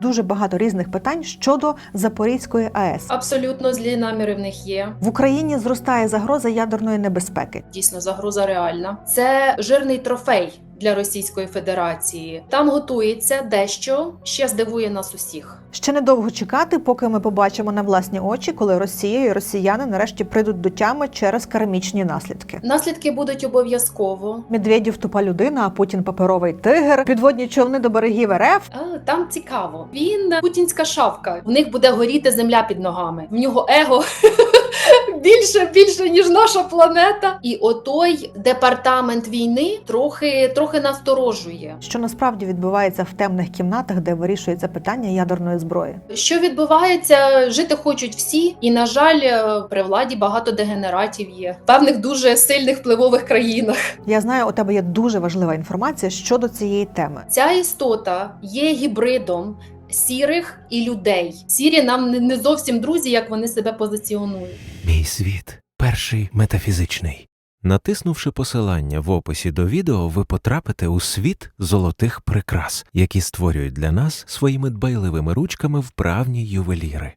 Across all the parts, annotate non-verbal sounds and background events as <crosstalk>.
Дуже багато різних питань щодо Запорізької АЕС. Абсолютно злі наміри в них є. В Україні зростає загроза ядерної небезпеки. Дійсно, загроза реальна. Це жирний трофей для Російської Федерації. Там готується дещо ще здивує нас усіх. Ще недовго чекати, поки ми побачимо на власні очі, коли Росія і росіяни нарешті прийдуть до тями через кармічні наслідки. Наслідки будуть обов'язково. Медведєв тупа людина, а Путін паперовий тигр, підводні човни до берегів РФ. А, там цікаво. Він путінська шавка. В них буде горіти земля під ногами. В нього его <laughs> більше більше ніж наша планета. І отой департамент війни трохи трохи насторожує. Що насправді відбувається в темних кімнатах, де вирішується питання ядерної зброї. Що відбувається? Жити хочуть всі, і на жаль, е, при владі багато дегенератів є в певних дуже сильних впливових країнах. Я знаю, у тебе є дуже важлива інформація щодо цієї теми. Ця істота є гібридом сірих і людей. Сірі нам не зовсім друзі, як вони себе позиціонують. Мій світ перший метафізичний. Натиснувши посилання в описі до відео, ви потрапите у світ золотих прикрас, які створюють для нас своїми дбайливими ручками вправні ювеліри.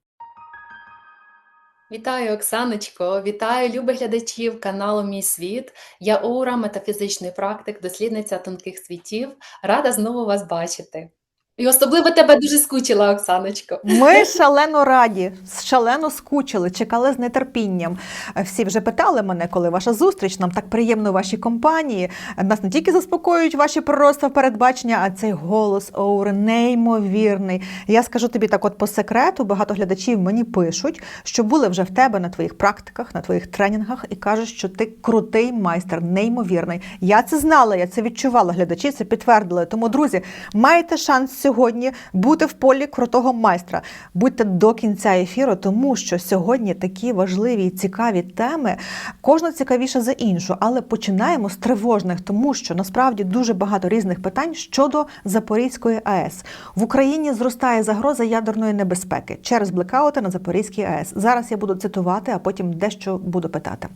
Вітаю, Оксаночко! Вітаю любих глядачів каналу Мій світ. Я Оура, метафізичний практик, дослідниця тонких світів. Рада знову вас бачити. І особливо тебе дуже скучила, Оксаночко. Ми шалено раді, шалено скучили, чекали з нетерпінням. Всі вже питали мене, коли ваша зустріч. Нам так приємно у вашій компанії. Нас не тільки заспокоюють ваші пророцтва передбачення, а цей голос Оури неймовірний. Я скажу тобі так, от по секрету, багато глядачів мені пишуть, що були вже в тебе на твоїх практиках, на твоїх тренінгах, і кажуть, що ти крутий майстер, неймовірний. Я це знала, я це відчувала. Глядачі це підтвердили. Тому, друзі, маєте шанс сьогодні бути в полі крутого майстра. Будьте до кінця ефіру, тому що сьогодні такі важливі і цікаві теми, кожна цікавіша за іншу. Але починаємо з тривожних, тому що насправді дуже багато різних питань щодо Запорізької АЕС. В Україні зростає загроза ядерної небезпеки через блекаути на Запорізькій АЕС. Зараз я буду цитувати, а потім дещо буду питати.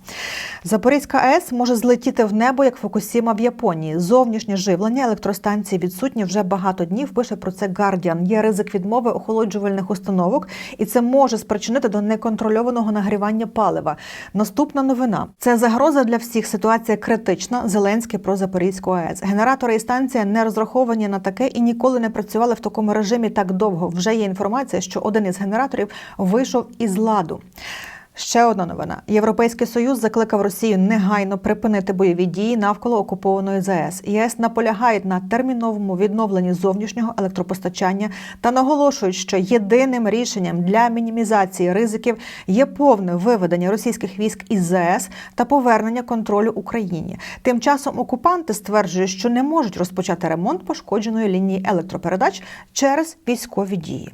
Запорізька АЕС може злетіти в небо як Фукусіма в Японії. Зовнішнє живлення електростанції відсутні вже багато днів. Пише про це Guardian. Є ризик відмови охолоджувальних установок, і це може спричинити до неконтрольованого нагрівання палива. Наступна новина це загроза для всіх. Ситуація критична. Зеленський про Запорізьку АЕС. Генератори і станція не розраховані на таке і ніколи не працювали в такому режимі так довго. Вже є інформація, що один із генераторів вийшов із ладу. Ще одна новина: Європейський союз закликав Росію негайно припинити бойові дії навколо окупованої ЗАЕС. ЄС наполягають на терміновому відновленні зовнішнього електропостачання та наголошують, що єдиним рішенням для мінімізації ризиків є повне виведення російських військ із ЗАЕС та повернення контролю Україні. Тим часом окупанти стверджують, що не можуть розпочати ремонт пошкодженої лінії електропередач через військові дії.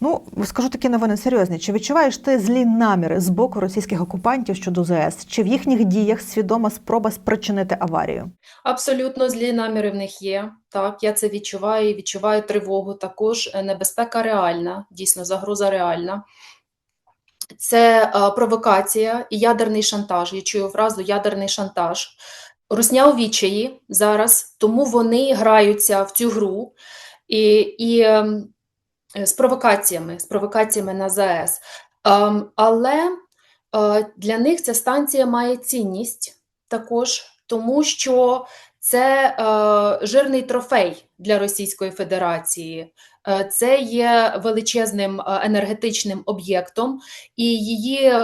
Ну, скажу такі новини серйозні. Чи відчуваєш ти злі наміри з боку російських окупантів щодо ЗАЕС? Чи в їхніх діях свідома спроба спричинити аварію? Абсолютно злі наміри в них є. Так, я це відчуваю і відчуваю тривогу. Також Е, небезпека реальна, дійсно, загроза реальна. Це е, провокація і ядерний шантаж. Я чую фразу ядерний шантаж. Русня у відчаї зараз, тому вони граються в цю гру і, і ем, з провокаціями, з провокаціями на ЗАЕС. Ем, але е, для них ця станція має цінність також, тому що це е, жирний трофей для Російської Федерації. Е, Це є величезним е, енергетичним об'єктом, і її е,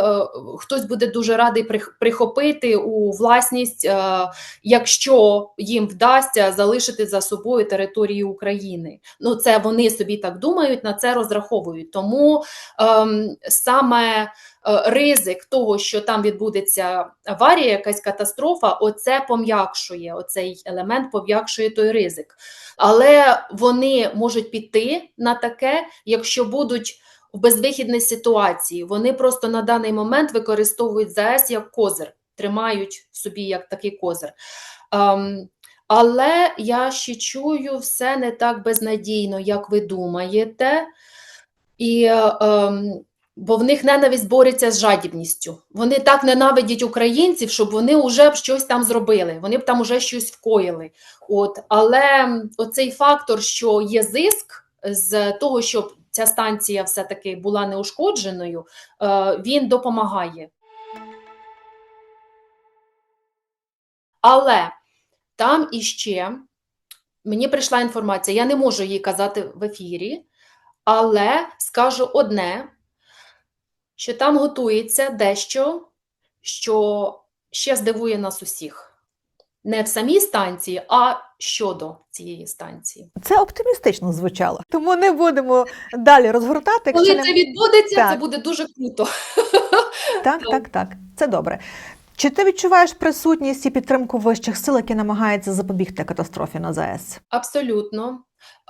хтось буде дуже радий прихопити у власність, якщо їм вдасться залишити за собою територію України. Ну, це вони собі так думають, на це розраховують. Тому ем, саме ризик того, що там відбудеться аварія, якась катастрофа, оце пом'якшує, оцей елемент пом'якшує той ризик. Але вони можуть піти на таке, якщо будуть в безвихідній ситуації. Вони просто на даний момент використовують ЗАЕС як козир, тримають собі як такий козир. Ем, але я ще чую все не так безнадійно, як ви думаєте. І, ем, бо в них ненависть бореться з жадібністю. Вони так ненавидять українців, щоб вони вже б щось там зробили, вони б там уже щось вкоїли. От, але оцей фактор, що є зиск з того, щоб ця станція все-таки була неушкодженою, е, він допомагає. Але там іще мені прийшла інформація, я не можу її казати в ефірі, але скажу одне, що там готується дещо, що ще здивує нас усіх. Не в самій станції, а щодо цієї станції. Це оптимістично звучало, тому не будемо далі розгортати. Коли якщо це не... відбудеться, це буде дуже круто. Так, так, так. Це добре. Чи ти відчуваєш присутність і підтримку вищих сил, які намагаються запобігти катастрофі на ЗАЕС? Абсолютно.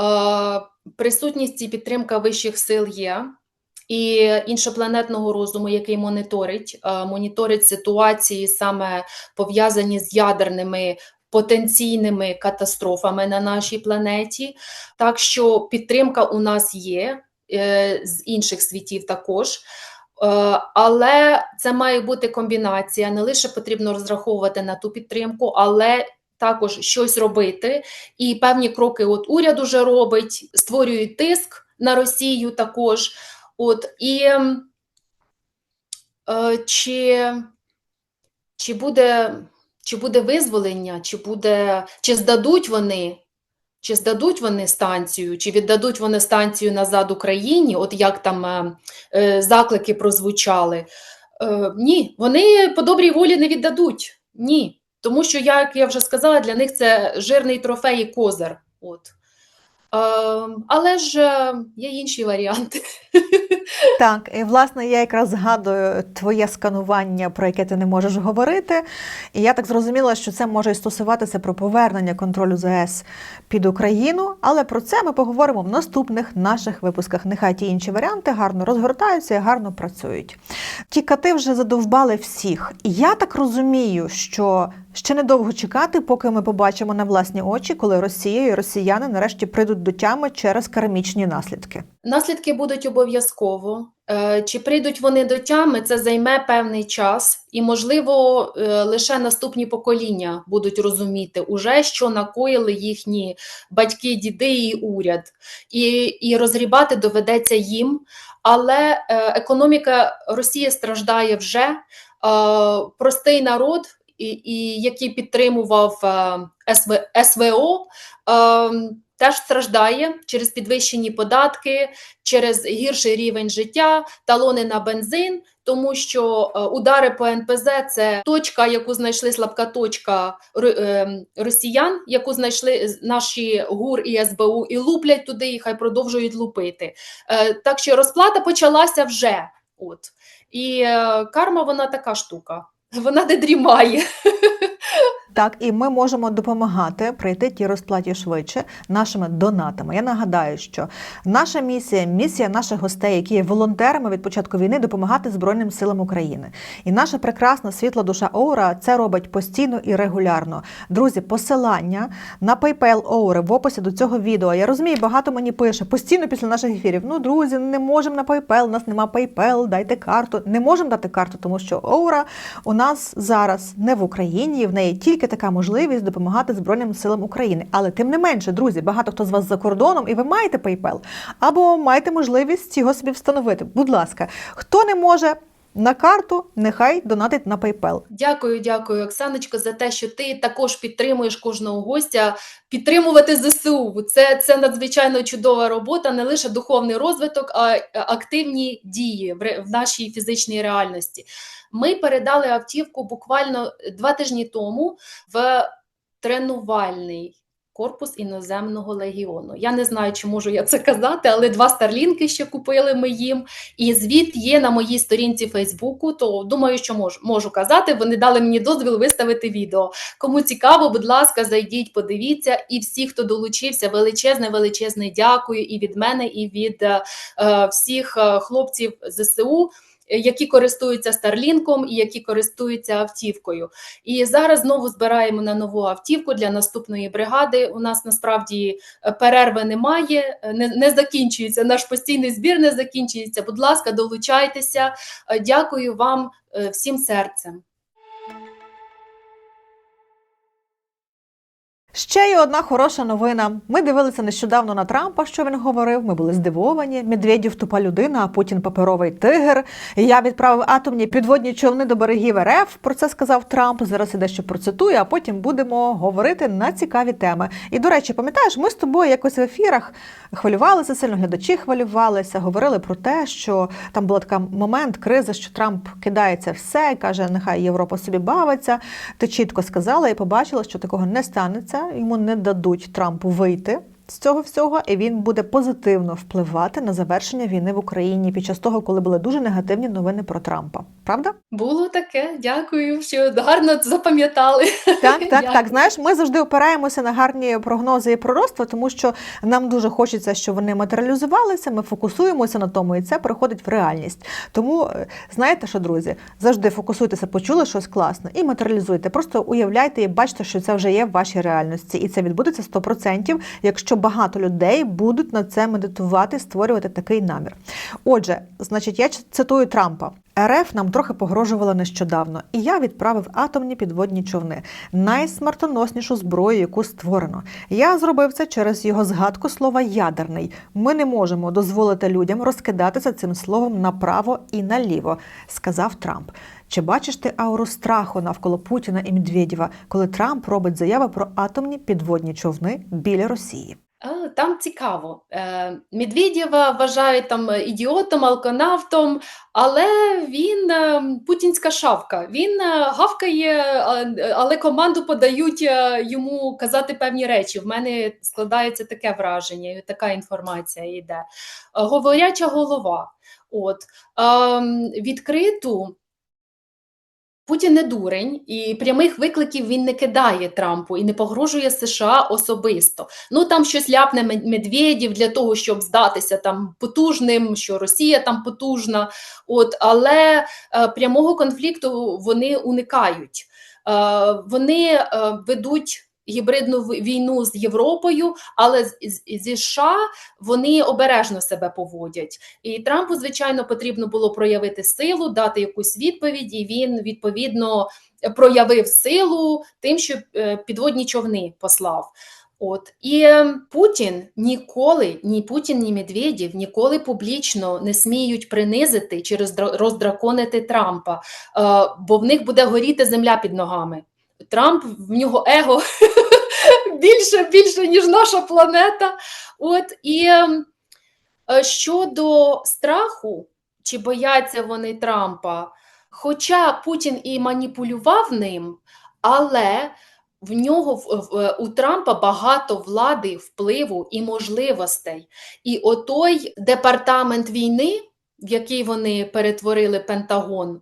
Е, Присутність і підтримка вищих сил є. І іншопланетного розуму, який моніторить, е, моніторить ситуації саме пов'язані з ядерними потенційними катастрофами на нашій планеті. Так що підтримка у нас є е, з інших світів також. Е, Але це має бути комбінація. Не лише потрібно розраховувати на ту підтримку, але також щось робити. І певні кроки от уряд уже робить, створюють тиск на Росію також. От і е, чи, чи, буде, чи буде визволення, чи буде, чи здадуть вони, чи здадуть вони станцію, чи віддадуть вони станцію назад Україні, от як там е, е, заклики прозвучали. Е, ні, вони по добрій волі не віддадуть. Ні. Тому що, як я вже сказала, для них це жирний трофей і козир. От. Е, але ж е, є інші варіанти. <laughs> Так, і власне я якраз згадую твоє сканування, про яке ти не можеш говорити. І я так зрозуміла, що це може і стосуватися про повернення контролю ЗАЕС під Україну, але про це ми поговоримо в наступних наших випусках. Нехай ті інші варіанти гарно розгортаються і гарно працюють. Ті кати вже задовбали всіх. І я так розумію, що ще недовго чекати, поки ми побачимо на власні очі, коли Росія і росіяни нарешті прийдуть до тями через кармічні наслідки. Наслідки будуть обов'язково. Е, Чи прийдуть вони до тями, це займе певний час, і, можливо, е, лише наступні покоління будуть розуміти, уже що накоїли їхні батьки, діди і уряд. І, і розгрібати доведеться їм. Але е, економіка Росії страждає вже. Простий народ, і, і який підтримував е, СВ, СВО, е, теж страждає через підвищені податки, через гірший рівень життя, талони на бензин, тому що е, удари по НПЗ це точка, яку знайшли слабка точка росіян, яку знайшли наші ГУР і СБУ, і луплять туди, і хай продовжують лупити. Так що розплата почалася вже. От. І карма вона така штука. Вона не дрімає. <laughs> Так, і ми можемо допомагати прийти тій розплаті швидше нашими донатами. Я нагадаю, що наша місія, місія наших гостей, які є волонтерами від початку війни, допомагати Збройним силам України. І наша прекрасна світла душа Оура це робить постійно і регулярно. Друзі, посилання на PayPal Оури в описі до цього відео. Я розумію, багато мені пише постійно після наших ефірів. Ну, друзі, не можемо на PayPal, у нас нема PayPal, дайте карту. Не можемо дати карту, тому що Оура у нас зараз не в Україні, в неї тільки така можливість допомагати Збройним силам України. Але тим не менше, друзі, багато хто з вас за кордоном, і ви маєте PayPal, або маєте можливість його собі встановити. Будь ласка, хто не може на карту, нехай донатить на PayPal. Дякую, дякую, Оксаночко, за те, що ти також підтримуєш кожного гостя. Підтримувати ЗСУ це, це надзвичайно чудова робота, не лише духовний розвиток, а активні дії в нашій фізичній реальності. Ми передали автівку буквально два тижні тому в тренувальний корпус іноземного легіону. Я не знаю, чи можу я це казати, але два старлінки ще купили ми їм. І звіт є на моїй сторінці Фейсбуку, то думаю, що можу, можу казати. Вони дали мені дозвіл виставити відео. Кому цікаво, будь ласка, зайдіть, подивіться. І всі, хто долучився, величезне, величезне дякую і від мене, і від е, всіх е, хлопців ЗСУ. Е, Які користуються Старлінком і які користуються автівкою, і зараз знову збираємо на нову автівку для наступної бригади. У нас насправді е, перерви немає, е, не, не закінчується. Наш постійний збір не закінчується. Будь ласка, долучайтеся. Дякую вам всім серцем. Ще є одна хороша новина. Ми дивилися нещодавно на Трампа, що він говорив. Ми були здивовані. Медведєв тупа людина, а Путін паперовий тигр. Я відправив атомні підводні човни до берегів РФ. Про це сказав Трамп. Зараз я дещо процитую, а потім будемо говорити на цікаві теми. І до речі, пам'ятаєш, ми з тобою якось в ефірах хвилювалися сильно, глядачі хвилювалися, говорили про те, що там була така момент кризи, що Трамп кидається все, і каже, нехай Європа собі бавиться. Ти чітко сказала і побачила, що такого не станеться. Йому не дадуть Трампу вийти. З цього всього і він буде позитивно впливати на завершення війни в Україні під час того, коли були дуже негативні новини про Трампа. Правда? Було таке, дякую, що гарно запам'ятали. Так, <laughs> так, Дякую. так. Знаєш, ми завжди опираємося на гарні прогнози і пророцтва, тому що нам дуже хочеться, щоб вони матеріалізувалися. Ми фокусуємося на тому, і це переходить в реальність. Тому е, знаєте що, друзі, завжди фокусуйтеся, почули щось класне і матеріалізуйте. Просто уявляйте і бачите, що це вже є в вашій реальності, і це відбудеться 100%, якщо багато людей будуть на це медитувати, створювати такий намір. Отже, значить, я цитую Трампа. РФ нам трохи погрожувала нещодавно, і я відправив атомні підводні човни, найсмертоноснішу зброю, яку створено. Я зробив це через його згадку слова ядерний. Ми не можемо дозволити людям розкидатися цим словом направо і наліво, сказав Трамп. Чи бачиш ти ауру страху навколо Путіна і Медведєва, коли Трамп робить заяви про атомні підводні човни біля Росії? Там цікаво. Е, Медведєва вважають там ідіотом, алконавтом, але він е, путінська шавка. Він е, гавкає, але команду подають йому казати певні речі. В мене складається таке враження, і така інформація йде. Говоряча голова. От ем, відкриту. Путін не дурень, і прямих викликів він не кидає Трампу і не погрожує США особисто. Ну там щось ляпне Медведів для того, щоб здатися там потужним, що Росія там потужна. От, але е, прямого конфлікту вони уникають. Е, вони е, ведуть гібридну війну з Європою, але зі США вони обережно себе поводять. І Трампу, звичайно, потрібно було проявити силу, дати якусь відповідь, і він відповідно проявив силу тим, що е, підводні човни послав. От і е, Путін ніколи, ні Путін, ні Медведєв ніколи публічно не сміють принизити чи роздра- роздраконити Трампа, е, бо в них буде горіти земля під ногами. Трамп в нього его <laughs> більше, більше, ніж наша планета. От і ем, е, щодо страху, чи бояться вони Трампа, хоча Путін і маніпулював ним, але в нього в- у Трампа багато влади, впливу і можливостей. І отой департамент війни, в який вони перетворили Пентагон,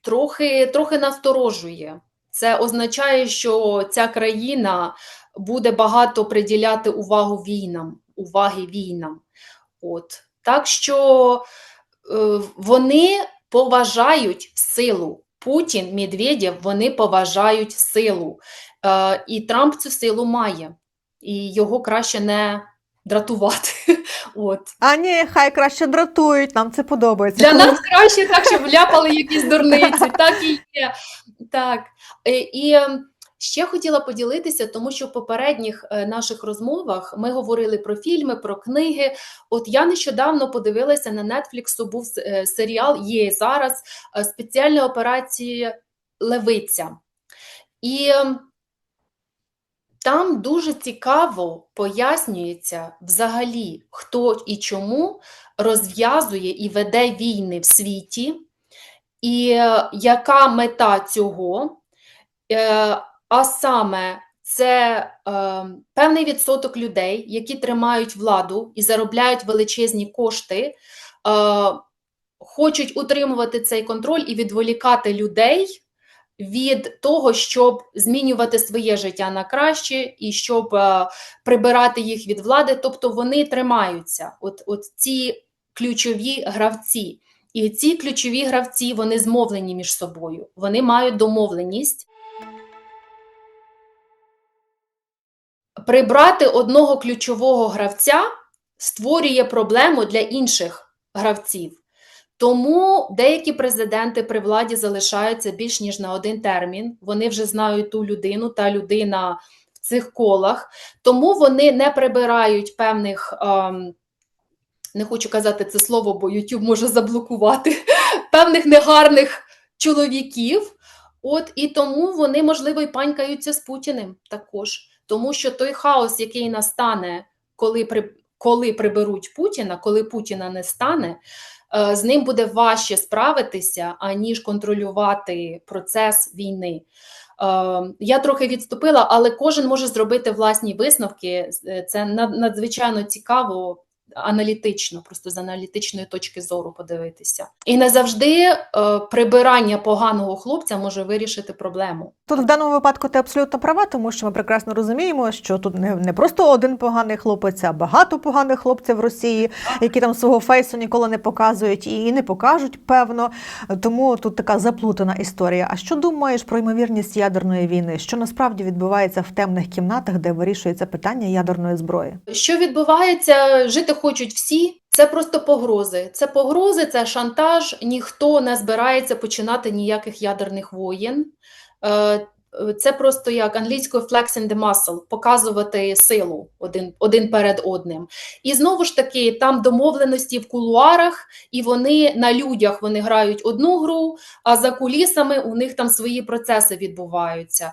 трохи, трохи насторожує. Це означає, що ця країна буде багато приділяти увагу війнам, уваги війнам. От. Так що е, вони поважають силу. Путін, Медведєв, вони поважають силу. Е, і Трамп цю силу має. І його краще не дратувати. <laughs> От. А ні, хай краще дратують, нам це подобається. Для нас краще так, щоб вляпали якісь дурниці. <laughs> Так і є. Так. Е, І е, ще хотіла поділитися, тому що в попередніх е, наших розмовах ми говорили про фільми, про книги. От я нещодавно подивилася на Netflix, був е, серіал, є зараз спеціальна операція Левиця. І е, там дуже цікаво пояснюється взагалі, хто і чому розв'язує і веде війни в світі, і е, яка мета цього, Е, а саме це е, певний відсоток людей, які тримають владу і заробляють величезні кошти, е, хочуть утримувати цей контроль і відволікати людей від того, щоб змінювати своє життя на краще і щоб е, прибирати їх від влади. Тобто вони тримаються, от, от ці ключові гравці. І ці ключові гравці вони змовлені між собою. Вони мають домовленість прибрати одного ключового гравця створює проблему для інших гравців. Тому деякі президенти при владі залишаються більш ніж на один термін. Вони вже знають ту людину, та людина в цих колах, тому вони не прибирають певних. ем, не хочу казати це слово, бо YouTube може заблокувати <laughs> певних негарних чоловіків. От і тому вони, можливо, і панькаються з Путіним також. Тому що той хаос, який настане, коли при, коли приберуть Путіна, коли Путіна не стане, з ним буде важче справитися, аніж контролювати процес війни. Е, Я трохи відступила, але кожен може зробити власні висновки. Е, Це над- надзвичайно цікаво аналітично, просто з аналітичної точки зору подивитися. І не завжди е, прибирання поганого хлопця може вирішити проблему. Тут в даному випадку ти абсолютно права, тому що ми прекрасно розуміємо, що тут не, не просто один поганий хлопець, а багато поганих хлопців в Росії, які там свого фейсу ніколи не показують і, не покажуть, певно. Тому тут така заплутана історія. А що думаєш про ймовірність ядерної війни? Що насправді відбувається в темних кімнатах, де вирішується питання ядерної зброї? Що відбувається? Жити хочуть всі. Це просто погрози. Це погрози, це шантаж. Ніхто не збирається починати ніяких ядерних воєн. Е, Це просто як англійською flexing the muscle, показувати силу один, один перед одним. І знову ж таки, там домовленості в кулуарах, і вони на людях вони грають одну гру, а за кулісами у них там свої процеси відбуваються.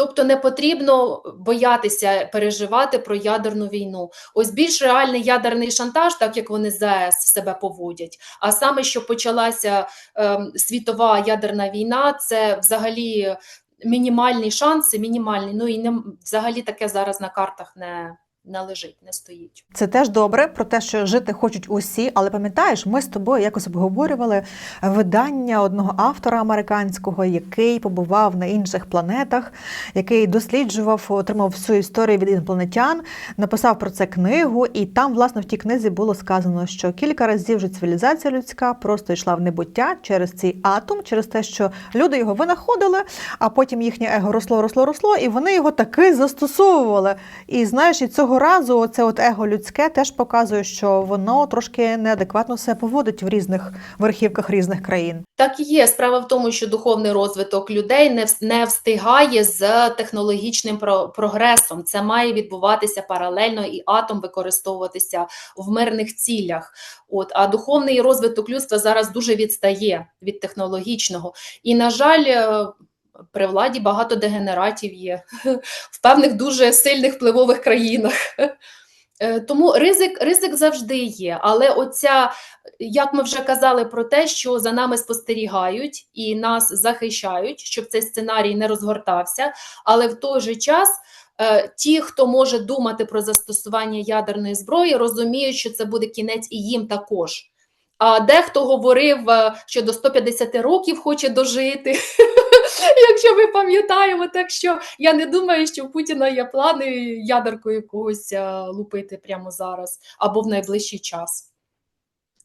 Тобто не потрібно боятися переживати про ядерну війну. Ось більш реальний ядерний шантаж, так як вони з ЗАЕС себе поводять. А саме, що почалася е, світова ядерна війна, це взагалі мінімальні шанси, мінімальні. Ну і не взагалі таке зараз на картах не, не лежить, не стоїть. Це теж добре про те, що жити хочуть усі, але пам'ятаєш, ми з тобою якось обговорювали видання одного автора американського, який побував на інших планетах, який досліджував, отримав всю історію від інопланетян, написав про це книгу, і там, власне, в тій книзі було сказано, що кілька разів вже цивілізація людська просто йшла в небуття через цей атом, через те, що люди його винаходили, а потім їхнє его росло, росло, росло, і вони його таки застосовували. І знаєш, і цього разу це от его людське теж показує, що воно трошки неадекватно себе поводить в різних верхівках різних країн. Так і є. Справа в тому, що духовний розвиток людей не, не встигає з технологічним про- прогресом. Це має відбуватися паралельно, і атом використовуватися в мирних цілях. От, а духовний розвиток людства зараз дуже відстає від технологічного. І, на жаль, е, при владі багато дегенератів є <laughs> в певних дуже сильних впливових країнах. Е, Тому ризик, ризик завжди є. Але оця як ми вже казали про те, що за нами спостерігають і нас захищають, щоб цей сценарій не розгортався. Але в той же час е, ті, хто може думати про застосування ядерної зброї, розуміють, що це буде кінець і їм також. А дехто говорив, е, що до 150 років хоче дожити, <laughs> якщо ми пам'ятаємо. Так що я не думаю, що у Путіна є плани ядеркою когось е, лупити прямо зараз або в найближчий час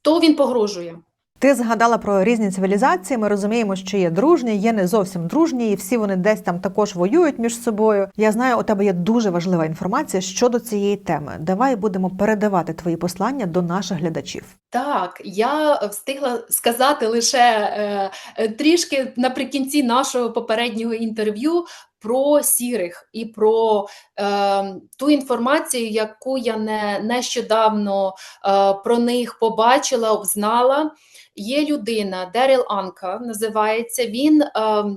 то він погрожує. Ти згадала про різні цивілізації. Ми розуміємо, що є дружні, є не зовсім дружні, і всі вони десь там також воюють між собою. Я знаю, у тебе є дуже важлива інформація щодо цієї теми. Давай будемо передавати твої послання до наших глядачів. Так, я встигла сказати лише е, трішки наприкінці нашого попереднього інтерв'ю про сірих і про е, ту інформацію, яку я не нещодавно е, про них побачила, знала. Є людина, Деріл Анка називається. Він е,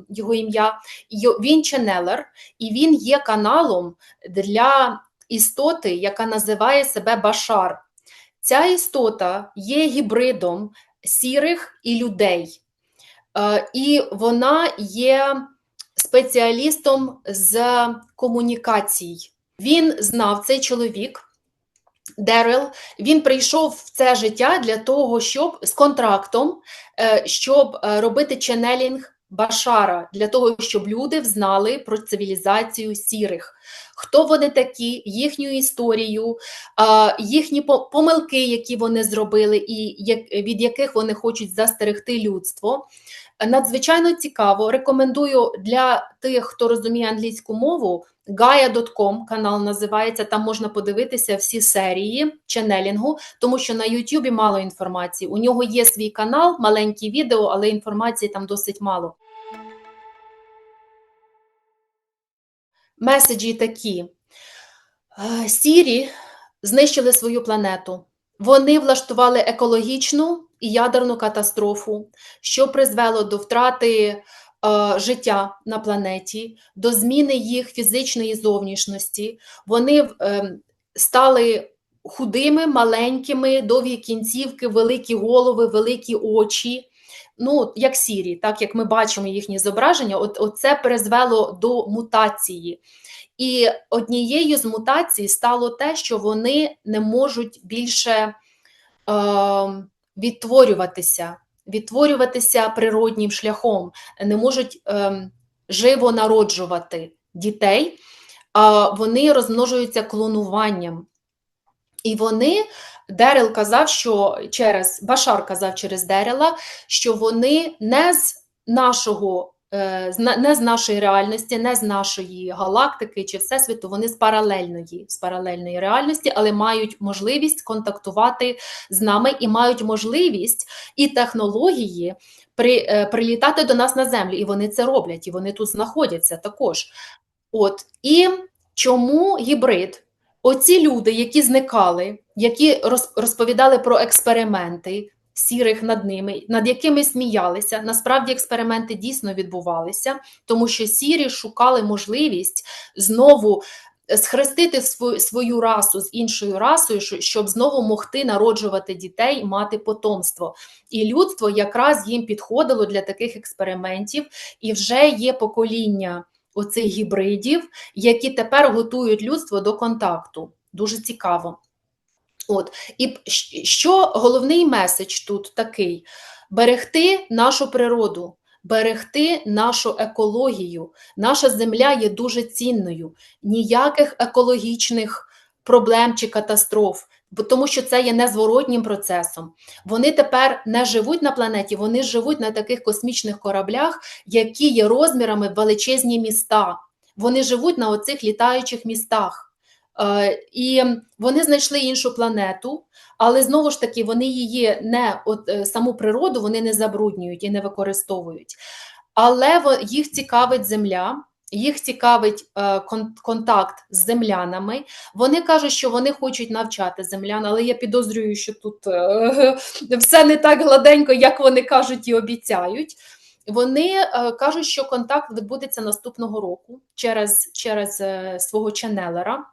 його ім'я він ченелер, і він є каналом для істоти, яка називає себе Башар. Ця істота є гібридом сірих і людей, Е, і вона є спеціалістом з комунікацій. Він знав цей чоловік. Дерел, він прийшов в це життя для того, щоб з контрактом, е, щоб е, робити ченелінг Башара, для того, щоб люди взнали про цивілізацію сірих. хто вони такі, їхню історію, їхні помилки, які вони зробили, і від яких вони хочуть застерегти людство. Надзвичайно цікаво. Рекомендую для тих, хто розуміє англійську мову. Gaia.com канал називається. Там можна подивитися всі серії ченелінгу, тому що на Ютубі мало інформації. У нього є свій канал, маленькі відео, але інформації там досить мало. Меседжі такі: Сірі знищили свою планету. Вони влаштували екологічну і ядерну катастрофу, що призвело до втрати життя на планеті, до зміни їх фізичної зовнішності. Вони е, стали худими, маленькими, довгі кінцівки, великі голови, великі очі. Ну, як сірі, так як ми бачимо їхні зображення, от це призвело до мутації. І однією з мутацій стало те, що вони не можуть більше е, відтворюватися, відтворюватися природнім шляхом, не можуть е, живо народжувати дітей, а вони розмножуються клонуванням. І вони, Дерел казав, що через Башар казав через Дерела, що вони не з нашого не з нашої реальності, не з нашої галактики чи всесвіту, вони з паралельної, з паралельної реальності, але мають можливість контактувати з нами і мають можливість і технології при, е, прилітати до нас на землю. І вони це роблять, і вони тут знаходяться також. От і чому гібрид? Оці люди, які зникали, які роз- розповідали про експерименти сірих над ними, над якими сміялися. Насправді експерименти дійсно відбувалися, тому що сірі шукали можливість знову схрестити свою, свою расу з іншою расою, щоб знову могти народжувати дітей, мати потомство. І людство якраз їм підходило для таких експериментів, і вже є покоління оцих гібридів, які тепер готують людство до контакту. Дуже цікаво. От. І що головний меседж тут такий: берегти нашу природу, берегти нашу екологію. Наша земля є дуже цінною. Ніяких екологічних проблем чи катастроф, тому що це є незворотнім процесом. Вони тепер не живуть на планеті, вони живуть на таких космічних кораблях, які є розмірами величезні міста. Вони живуть на оцих літаючих містах. Е, І вони знайшли іншу планету, але знову ж таки вони її не от е, саму природу вони не забруднюють і не використовують. Але їх цікавить земля, їх цікавить е, контакт з землянами. Вони кажуть, що вони хочуть навчати землян, але я підозрюю, що тут <laughs> все не так гладенько, як вони кажуть і обіцяють. Вони кажуть, що контакт відбудеться наступного року через, через свого ченелера.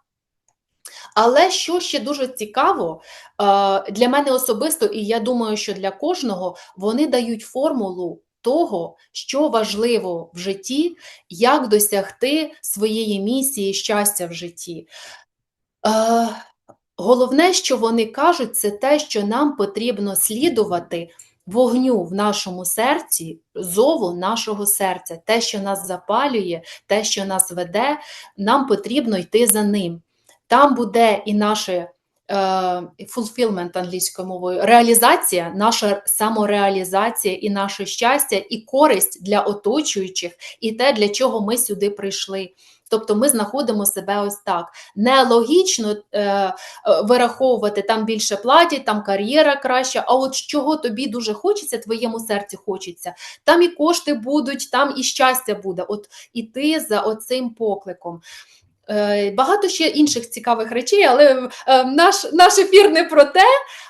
Але що ще дуже цікаво е, для мене особисто, і я думаю, що для кожного вони дають формулу того, що важливо в житті, як досягти своєї місії щастя в житті. Е, Головне, що вони кажуть, це те, що нам потрібно слідувати вогню в нашому серці, зову нашого серця, те, що нас запалює, те, що нас веде, нам потрібно йти за ним. Там буде і наше fulfillment англійською мовою, реалізація, наша самореалізація і наше щастя, і користь для оточуючих, і те, для чого ми сюди прийшли. Тобто ми знаходимо себе ось так. Нелогічно е, е, вираховувати там більше платять, там кар'єра краща. А от чого тобі дуже хочеться, твоєму серці хочеться, там і кошти будуть, там і щастя буде. От іти за оцим покликом. Е, Багато ще інших цікавих речей, але е, наш, наш ефір не про те.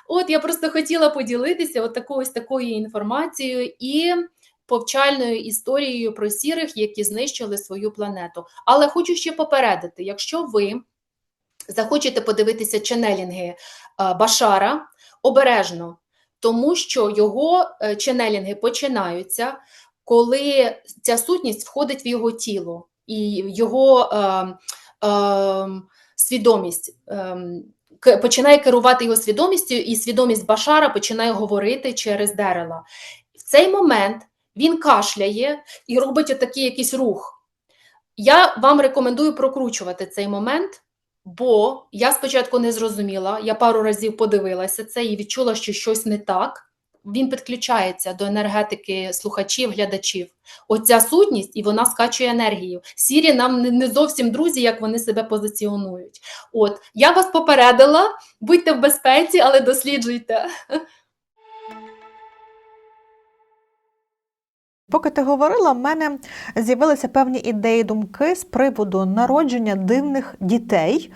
От я просто хотіла поділитися от такою, ось такою інформацією і повчальною історією про сірих, які знищили свою планету. Але хочу ще попередити: якщо ви захочете подивитися ченелінги е, Башара, обережно, тому що його ченелінги починаються, коли ця сутність входить в його тіло і його свідомість. Е, Починає керувати його свідомістю, і свідомість Башара починає говорити через дерела. В цей момент він кашляє і робить отакий якийсь рух. Я вам рекомендую прокручувати цей момент, бо я спочатку не зрозуміла, я пару разів подивилася це і відчула, що щось не так. Він підключається до енергетики слухачів, глядачів. Оця сутність, і вона скачує енергію. Сірі нам не- зовсім друзі, як вони себе позиціонують. От я вас попередила, будьте в безпеці, але досліджуйте. Поки ти говорила, в мене з'явилися певні ідеї, думки з приводу народження дивних дітей,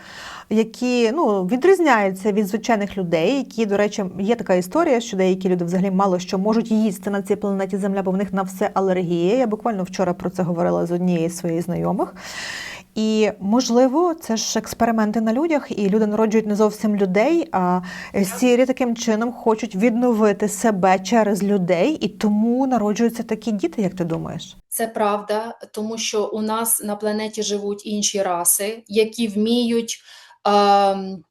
які ну, відрізняються від звичайних людей, які, до речі, є така історія, що деякі люди взагалі мало що можуть їсти на цій планеті Земля, бо в них на все алергія. Я буквально вчора про це говорила з однією з своїх знайомих. І можливо, це ж експерименти на людях, і люди народжують не зовсім людей, а сірі таким чином хочуть відновити себе через людей, і тому народжуються такі діти, як ти думаєш? Це правда, тому що у нас на планеті живуть інші раси, які вміють. ем,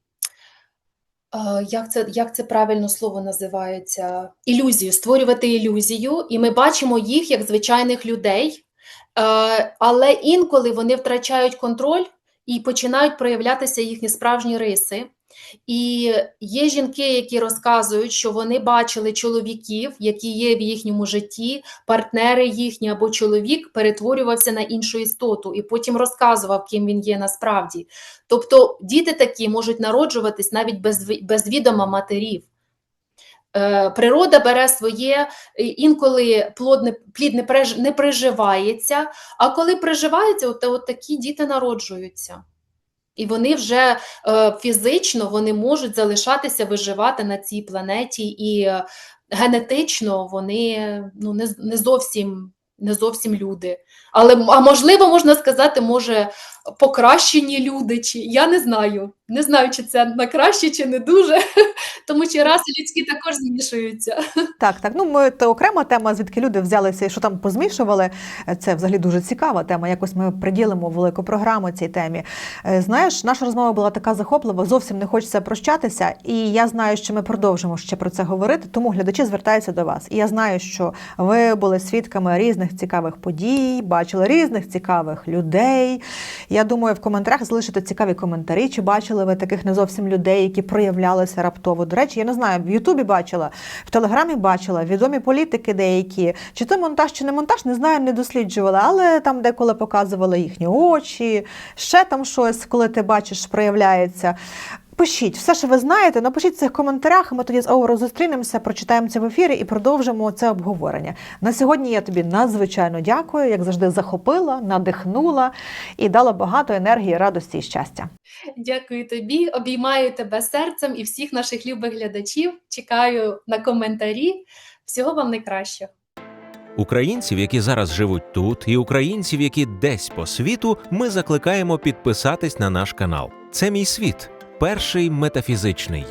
е, як це, як це правильно слово називається? Ілюзію, створювати ілюзію, і ми бачимо їх як звичайних людей, але інколи вони втрачають контроль і починають проявлятися їхні справжні риси. І є жінки, які розказують, що вони бачили чоловіків, які є в їхньому житті, партнери їхні або чоловік перетворювався на іншу істоту і потім розказував, ким він є насправді. Тобто діти такі можуть народжуватись навіть без, без відома матерів. Е, природа бере своє, інколи плод не, плід не, преж, не приживається, а коли приживається, от, от такі діти народжуються. І вони вже е, фізично вони можуть залишатися виживати на цій планеті, і е, генетично вони ну, не, не, зовсім, не зовсім люди. Але а можливо, можна сказати, може, покращені люди, чи я не знаю. Не знаю, чи це на краще, чи не дуже, <laughs> тому що раси людські також змішуються. <laughs> Так, так. Ну ми це окрема тема, звідки люди взялися і що там позмішували. Це взагалі дуже цікава тема. Якось ми приділимо велику програму цій темі. Е, Знаєш, наша розмова була така захоплива, зовсім не хочеться прощатися. І я знаю, що ми продовжимо ще про це говорити. Тому глядачі звертаються до вас. І я знаю, що ви були свідками різних цікавих подій, бачили різних цікавих людей. Я думаю, в коментарях залишите цікаві коментарі, чи бачили ви таких не зовсім людей, які проявлялися раптово. До речі, я не знаю, в Ютубі бачила, в Телеграмі бачила, відомі політики деякі. Чи це монтаж, чи не монтаж, не знаю, не досліджувала, але там деколи показували їхні очі, ще там щось, коли ти бачиш, проявляється. Пишіть все, що ви знаєте, напишіть в цих коментарях. Ми тоді з Оуро зустрінемося, прочитаємо це в ефірі і продовжимо це обговорення. На сьогодні я тобі надзвичайно дякую, як завжди, захопила, надихнула і дала багато енергії, радості і щастя. Дякую тобі, обіймаю тебе серцем і всіх наших любих глядачів. Чекаю на коментарі. Всього вам найкращого. Українців, які зараз живуть тут, і українців, які десь по світу, ми закликаємо підписатись на наш канал. Це мій світ, перший метафізичний.